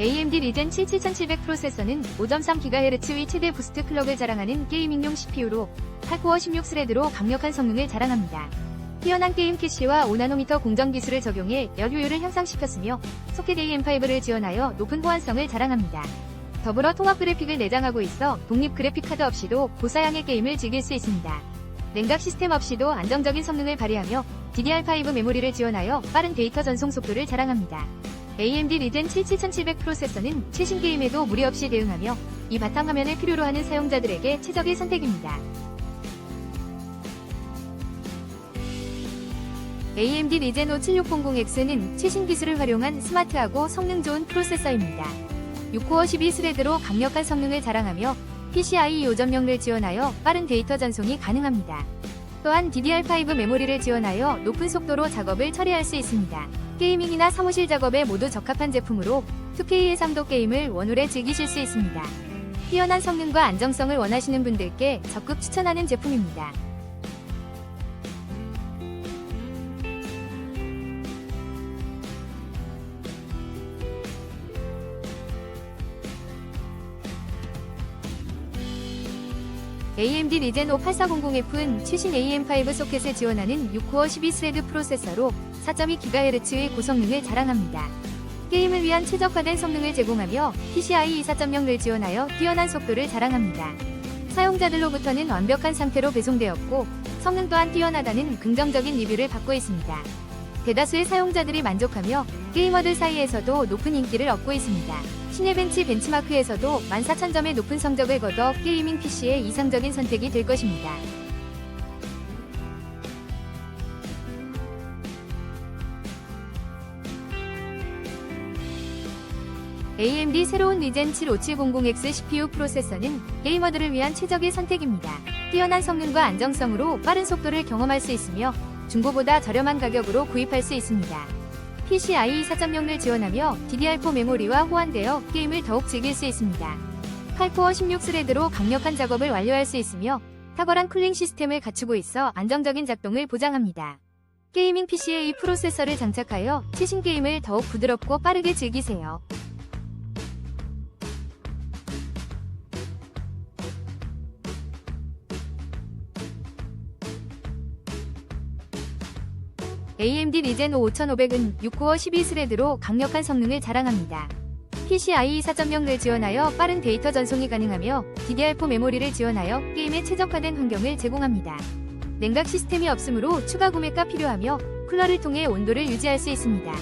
AMD 리젠 7700 프로세서는 5.3GHz의 최대 부스트 클럭을 자랑하는 게이밍용 CPU로 8코어 16스레드로 강력한 성능을 자랑합니다. 뛰어난 게임 캐시와 5나노미터 공정 기술을 적용해 열 효율을 향상시켰으며 소켓 AM5를 지원하여 높은 호환성을 자랑합니다. 더불어 통합 그래픽을 내장하고 있어 독립 그래픽 카드 없이도 고사양의 게임을 즐길 수 있습니다. 냉각 시스템 없이도 안정적인 성능을 발휘하며 DDR5 메모리를 지원하여 빠른 데이터 전송 속도를 자랑합니다. AMD 리젠 7700 프로세서는 최신 게임에도 무리 없이 대응하며 이 바탕화면을 필요로 하는 사용자들에게 최적의 선택입니다. AMD 리젠 5600X는 최신 기술을 활용한 스마트하고 성능 좋은 프로세서입니다. 6코어 12스레드로 강력한 성능을 자랑하며 PCIe 5.0을 지원하여 빠른 데이터 전송이 가능합니다. 또한 DDR5 메모리를 지원하여 높은 속도로 작업을 처리할 수 있습니다. 게이밍이나 사무실 작업에 모두 적합한 제품으로 2K 해상도 게임을 원활에 즐기실 수 있습니다. 뛰어난 성능과 안정성을 원하시는 분들께 적극 추천하는 제품입니다. AMD 리젠 5 8400F는 최신 AM5 소켓을 지원하는 6코어 12스레드 프로세서로 4.2GHz의 고성능을 자랑합니다. 게임을 위한 최적화된 성능을 제공하며 PCIe 4.0을 지원하여 뛰어난 속도를 자랑합니다. 사용자들로부터는 완벽한 상태로 배송되었고 성능 또한 뛰어나다는 긍정적인 리뷰를 받고 있습니다. 대다수의 사용자들이 만족하며 게이머들 사이에서도 높은 인기를 얻고 있습니다. 시네벤치 벤치마크에서도 14,000점의 높은 성적을 거둬 게이밍 PC의 이상적인 선택이 될 것입니다. AMD 새로운 리젠 7570X CPU 프로세서는 게이머들을 위한 최적의 선택입니다. 뛰어난 성능과 안정성으로 빠른 속도를 경험할 수 있으며 중고보다 저렴한 가격으로 구입할 수 있습니다. PCIe 4.0을 지원하며 DDR4 메모리와 호환되어 게임을 더욱 즐길 수 있습니다. 8코어 16스레드로 강력한 작업을 완료할 수 있으며 탁월한 쿨링 시스템을 갖추고 있어 안정적인 작동을 보장합니다. 게이밍 PC에 이 프로세서를 장착하여 최신 게임을 더욱 부드럽고 빠르게 즐기세요. AMD 리젠 5500은 6코어 12스레드로 강력한 성능을 자랑합니다. PCIe 4.0을 지원하여 빠른 데이터 전송이 가능하며 DDR4 메모리를 지원하여 게임에 최적화된 환경을 제공합니다. 냉각 시스템이 없으므로 추가 구매가 필요하며 쿨러를 통해 온도를 유지할 수 있습니다.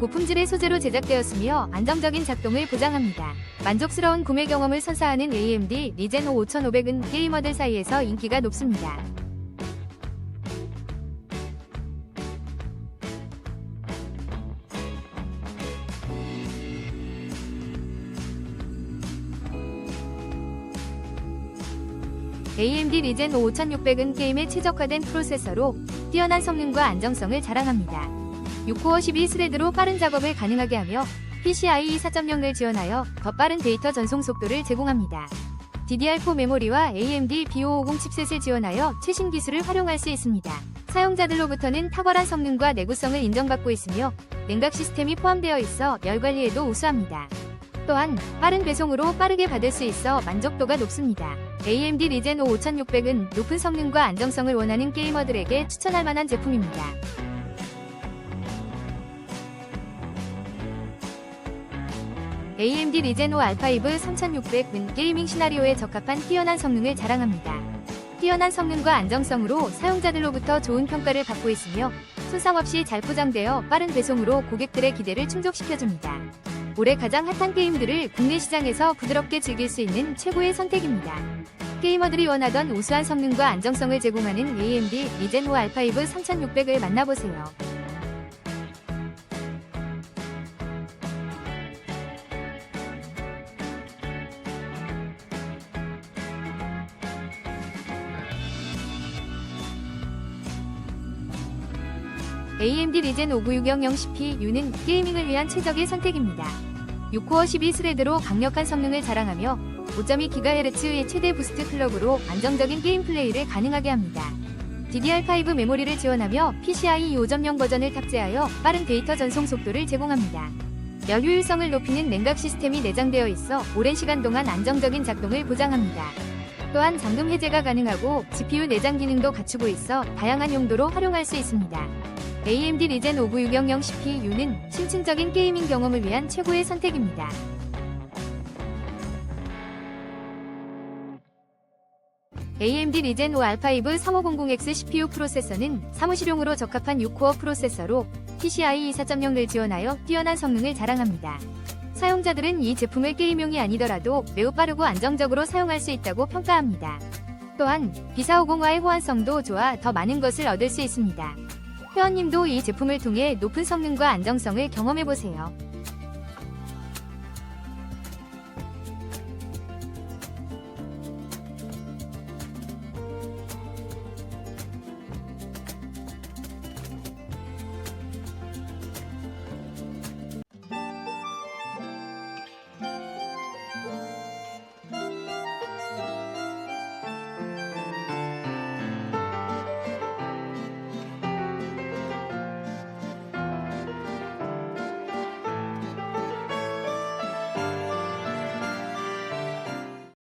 고품질의 소재로 제작되었으며 안정적인 작동을 보장합니다. 만족스러운 구매 경험을 선사하는 AMD 리젠 5500은 게이머들 사이에서 인기가 높습니다. AMD 리젠 5600은 게임에 최적화된 프로세서로 뛰어난 성능과 안정성을 자랑합니다. 6코어 12스레드로 빠른 작업을 가능하게 하며 PCIe 4.0을 지원하여 더 빠른 데이터 전송 속도를 제공합니다. DDR4 메모리와 AMD B550 칩셋을 지원하여 최신 기술을 활용할 수 있습니다. 사용자들로부터는 탁월한 성능과 내구성을 인정받고 있으며 냉각 시스템이 포함되어 있어 열 관리에도 우수합니다. 또한 빠른 배송으로 빠르게 받을 수 있어 만족도가 높습니다. AMD 리젠 5 5600은 높은 성능과 안정성을 원하는 게이머들에게 추천할 만한 제품입니다. AMD 리젠 5 알파5 3600은 게이밍 시나리오에 적합한 뛰어난 성능을 자랑합니다. 뛰어난 성능과 안정성으로 사용자들로부터 좋은 평가를 받고 있으며 손상 없이 잘 포장되어 빠른 배송으로 고객들의 기대를 충족시켜줍니다. 올해 가장 핫한 게임들을 국내 시장에서 부드럽게 즐길 수 있는 최고의 선택입니다. 게이머들이 원하던 우수한 성능과 안정성을 제공하는 AMD 리젠 5 알파5 3600을 만나보세요. AMD 리젠 59600 CPU는 게이밍을 위한 최적의 선택입니다. 6코어 12스레드로 강력한 성능을 자랑하며 5.2GHz의 최대 부스트 클럭으로 안정적인 게임 플레이를 가능하게 합니다. DDR5 메모리를 지원하며 PCIe 5.0 버전을 탑재하여 빠른 데이터 전송 속도를 제공합니다. 열 효율성을 높이는 냉각 시스템이 내장되어 있어 오랜 시간 동안 안정적인 작동을 보장합니다. 또한 잠금 해제가 가능하고 GPU 내장 기능도 갖추고 있어 다양한 용도로 활용할 수 있습니다. AMD 리젠 59600 CPU는 심층적인 게이밍 경험을 위한 최고의 선택입니다. AMD 리젠 5 알파5 3500X CPU 프로세서는 사무실용으로 적합한 6코어 프로세서로 PCIe 4.0을 지원하여 뛰어난 성능을 자랑합니다. 사용자들은 이 제품을 게임용이 아니더라도 매우 빠르고 안정적으로 사용할 수 있다고 평가합니다. 또한 B450와의 호환성도 좋아 더 많은 것을 얻을 수 있습니다. 회원님도 이 제품을 통해 높은 성능과 안정성을 경험해보세요.